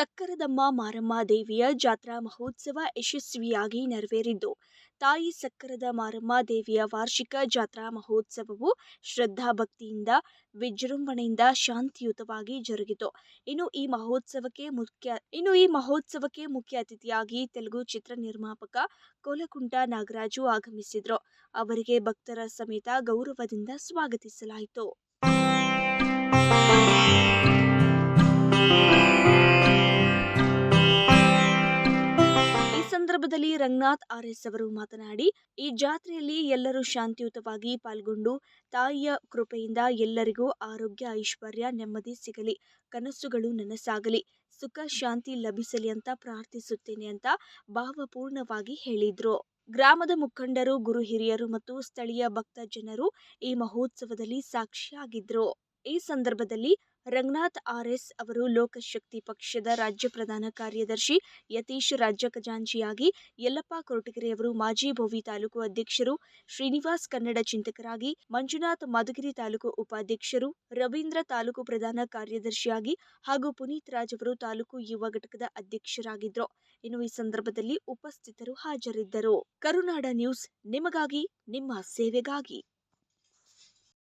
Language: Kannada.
ಸಕ್ಕರದಮ್ಮ ಮಾರಮ್ಮ ದೇವಿಯ ಜಾತ್ರಾ ಮಹೋತ್ಸವ ಯಶಸ್ವಿಯಾಗಿ ನೆರವೇರಿದ್ದು, ತಾಯಿ ಸಕ್ಕರದ ಮಾರಮ್ಮ ದೇವಿಯ ವಾರ್ಷಿಕ ಜಾತ್ರಾ ಮಹೋತ್ಸವವು ಶ್ರದ್ಧಾ ಭಕ್ತಿಯಿಂದ, ವಿಜೃಂಭಣೆಯಿಂದ ಶಾಂತಿಯುತವಾಗಿ ಜರುಗಿತು. ಇನ್ನು ಈ ಮಹೋತ್ಸವಕ್ಕೆ ಮುಖ್ಯ, ಇನ್ನು ಈ ಮಹೋತ್ಸವಕ್ಕೆ ಮುಖ್ಯ ಅತಿಥಿಯಾಗಿ ತೆಲುಗು ಚಿತ್ರ ನಿರ್ಮಾಪಕ ಕೋಲಕುಂಟ ನಾಗರಾಜು ಆಗಮಿಸಿದರು. ಅವರಿಗೆ ಭಕ್ತರ ಸಮೇತ ಗೌರವದಿಂದ ಸ್ವಾಗತಿಸಲಾಯಿತು. ಸಂದರ್ಭದಲ್ಲಿ ರಂಗನಾಥ್ ಆರ್ ಎಸ್ ಅವರು ಮಾತನಾಡಿ, ಈ ಜಾತ್ರೆಯಲ್ಲಿ ಎಲ್ಲರೂ ಶಾಂತಿಯುತವಾಗಿ ಪಾಲ್ಗೊಂಡು, ತಾಯಿಯ ಕೃಪೆಯಿಂದ ಎಲ್ಲರಿಗೂ ಆರೋಗ್ಯ, ಐಶ್ವರ್ಯ, ನೆಮ್ಮದಿ ಸಿಗಲಿ, ಕನಸುಗಳು ನನಸಾಗಲಿ, ಸುಖ, ಶಾಂತಿ ಲಭಿಸಲಿ ಅಂತ ಪ್ರಾರ್ಥಿಸುತ್ತೇನೆ ಅಂತ ಭಾವಪೂರ್ಣವಾಗಿ ಹೇಳಿದ್ರು. ಗ್ರಾಮದ ಮುಖಂಡರು, ಗುರು ಹಿರಿಯರು ಮತ್ತು ಸ್ಥಳೀಯ ಭಕ್ತ ಜನರು ಈ ಮಹೋತ್ಸವದಲ್ಲಿ ಸಾಕ್ಷಿಯಾಗಿದ್ರು. ಈ ಸಂದರ್ಭದಲ್ಲಿ ರಂಗನಾಥ್ ಆರ್ಎಸ್ ಅವರು ಲೋಕಶಕ್ತಿ ಪಕ್ಷದ ರಾಜ್ಯ ಪ್ರಧಾನ ಕಾರ್ಯದರ್ಶಿ ಯತೀಶ್ ರಾಜ್ಯ ಖಜಾಂಚಿಯಾಗಿ ಯಲ್ಲಪ್ಪ ಕೊರಟಗೆರೆಯವರು ಮಾಜಿ ಭೋವಿ ತಾಲೂಕು ಅಧ್ಯಕ್ಷರು, ಶ್ರೀನಿವಾಸ್ ಕನ್ನಡ ಚಿಂತಕರಾಗಿ ಮಂಜುನಾಥ್ ಮಧುಗಿರಿ ತಾಲೂಕು ಉಪಾಧ್ಯಕ್ಷರು, ರವೀಂದ್ರ ತಾಲೂಕು ಪ್ರಧಾನ ಕಾರ್ಯದರ್ಶಿಯಾಗಿ ಹಾಗೂ ಪುನೀತ್ ರಾಜ್ ಅವರು ತಾಲೂಕು ಯುವ ಘಟಕದ ಅಧ್ಯಕ್ಷರಾಗಿದ್ದರು. ಇನ್ನು ಈ ಸಂದರ್ಭದಲ್ಲಿ ಉಪಸ್ಥಿತರು ಹಾಜರಿದ್ದರು. ಕರುನಾಡ ನ್ಯೂಸ್, ನಿಮಗಾಗಿ, ನಿಮ್ಮ ಸೇವೆಗಾಗಿ.